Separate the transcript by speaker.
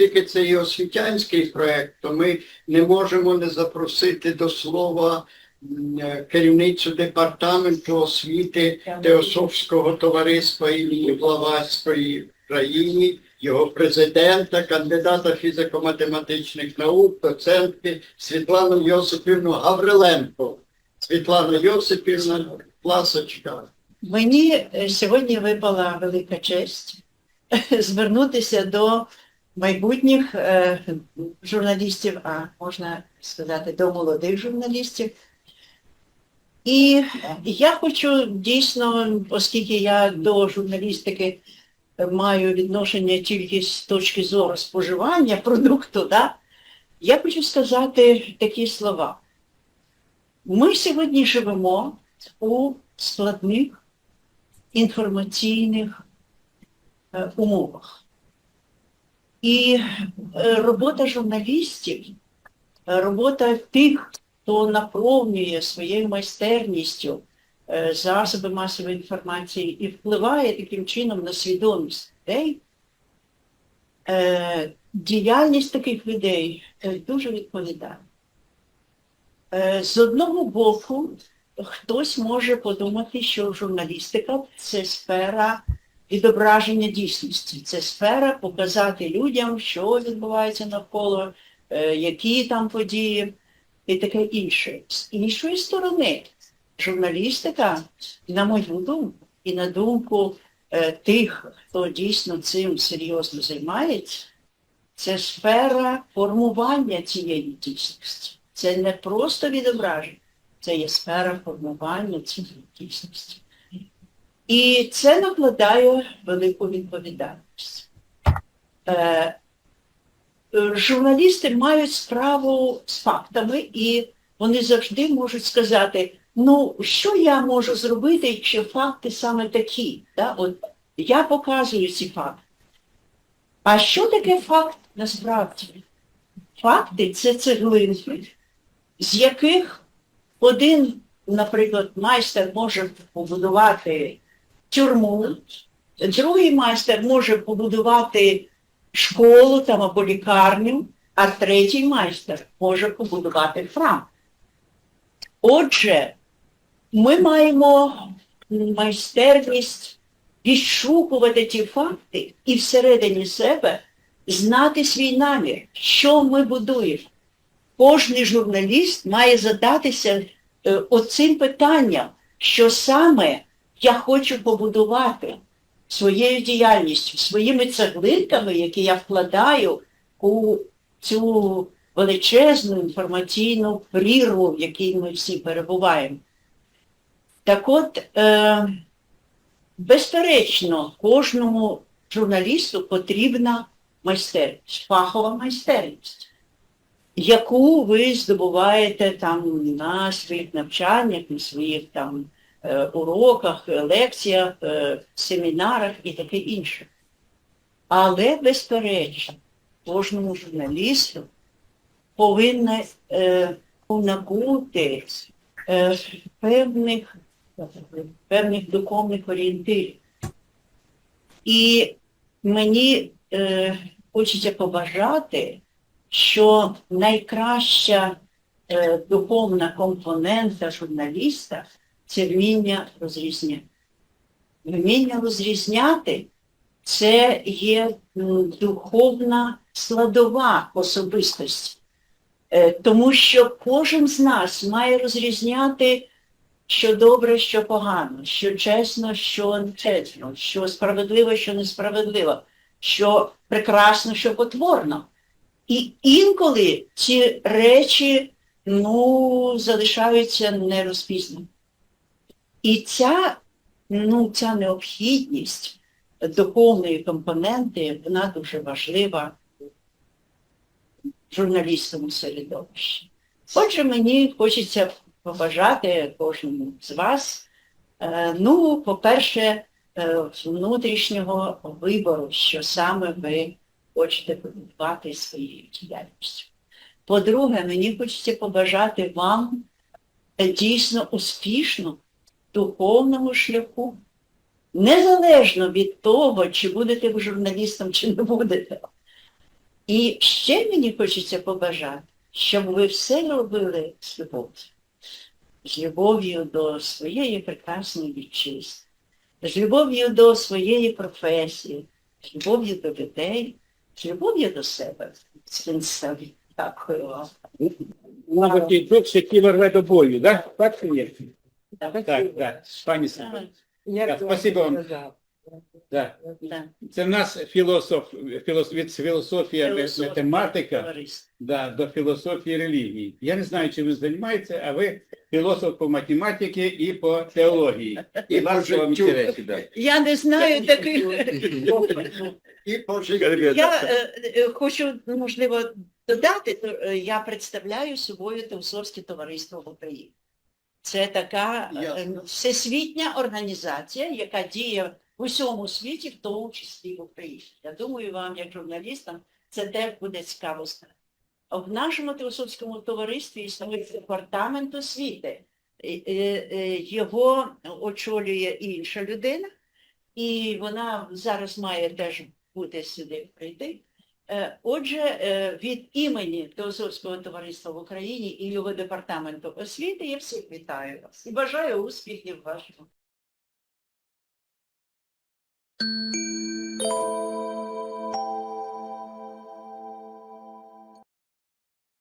Speaker 1: оскільки це є освітянський проект, то ми не можемо не запросити до слова е, керівницю департаменту освіти Теософського товариства імені Блаватської країни, його президента, кандидата фізико-математичних наук, доцентки Світлану Йосипівну Гавриленко. Світлана Йосипівна, ласочка.
Speaker 2: Мені е, сьогодні випала велика честь звернутися до майбутніх е, журналістів, а можна сказати, до молодих журналістів. І я хочу дійсно, оскільки я до журналістики маю відношення тільки з точки зору споживання продукту, да, я хочу сказати такі слова. Ми сьогодні живемо у складних інформаційних е, умовах. І е, робота журналістів, е, робота тих, хто наповнює своєю майстерністю е, засоби масової інформації і впливає таким чином на свідомість людей, діяльність таких людей дуже відповідальна. Е, З одного боку, хтось може подумати, що журналістика це сфера відображення дійсності, це сфера показати людям, що відбувається навколо, е, які там події і таке інше. З іншої сторони, журналістика, на мою думку, і на думку е, тих, хто дійсно цим серйозно займається, це сфера формування цієї дійсності. Це не просто відображення, це є сфера формування цієї дійсності. І це накладає велику відповідальність. Е, журналісти мають справу з фактами, і вони завжди можуть сказати, ну, що я можу зробити, якщо факти саме такі? Да? От, я показую ці факти. А що таке факт насправді? Факти це цеглинки, з яких один, наприклад, майстер може побудувати тюрму, другий майстер може побудувати школу там або лікарню, а третій майстер може побудувати храм. Отже, ми маємо майстерність відшукувати ті факти і всередині себе знати свій намір, що ми будуємо. Кожний журналіст має задатися е, оцим питанням, що саме я хочу побудувати своєю діяльністю, своїми цеглинками, які я вкладаю у цю величезну інформаційну прірву, в якій ми всі перебуваємо. Так от, е, безперечно, кожному журналісту потрібна майстерність, фахова майстерність яку ви здобуваєте там на своїх навчаннях, на своїх там уроках, е, лекціях, е, семінарах і таке інше. Але, безперечно, кожному журналісту повинна е, бути певних, певних духовних орієнтирів. І мені е, хочеться побажати, що найкраща е, духовна компонента журналіста це вміння розрізняти. Вміння розрізняти це є духовна складова особистості. Е, тому що кожен з нас має розрізняти, що добре, що погано, що чесно, що нечесно, що справедливо, що несправедливо, що прекрасно, що потворно. І інколи ці речі ну, залишаються нерозпізнаними. І ця, ну, ця необхідність духовної компоненти, вона дуже важлива в журналістському середовищі. Отже, мені хочеться побажати кожному з вас, е, ну, по-перше, е, внутрішнього вибору, що саме ви хочете побудувати своєю діяльністю. По-друге, мені хочеться побажати вам дійсно успішну духовному шляху, незалежно від того, чи будете ви журналістом, чи не будете. І ще мені хочеться побажати, щоб ви все робили з любов'ю. З любов'ю до своєї прекрасної вітчизни, з любов'ю до своєї професії, з любов'ю до людей, з любов'ю до себе. Дякую вам.
Speaker 3: І дух, який рве до бою, да? так? чи Так, так. Пані Сергій. Так, спасибо вам. Да.
Speaker 2: Да.
Speaker 3: Це в нас філософ, філос, від філософія
Speaker 2: Філософія,
Speaker 3: математика да, до філософії релігії. Я не знаю, чим ви займаєтеся, а ви філософ по математиці і по теології.
Speaker 1: І
Speaker 3: І
Speaker 1: по
Speaker 3: вам
Speaker 1: життю.
Speaker 3: інтересі, да.
Speaker 2: Я не знаю таких.
Speaker 1: І по життю.
Speaker 2: Я е, е, хочу, можливо, додати, то, е, я представляю собою Теософське товариство в Україні. Це така е,
Speaker 1: Ясно.
Speaker 2: всесвітня організація, яка діє в усьому світі, в тому числі в Україні. Я думаю, вам, як журналістам, це теж буде цікаво знати. В нашому Теософському товаристві існує департамент освіти. Е, Його очолює інша людина, і вона зараз має теж бути сюди прийти. Е, Отже, е, від імені Теософського товариства в Україні і його департаменту освіти я всіх вітаю вас і бажаю успіхів вашому.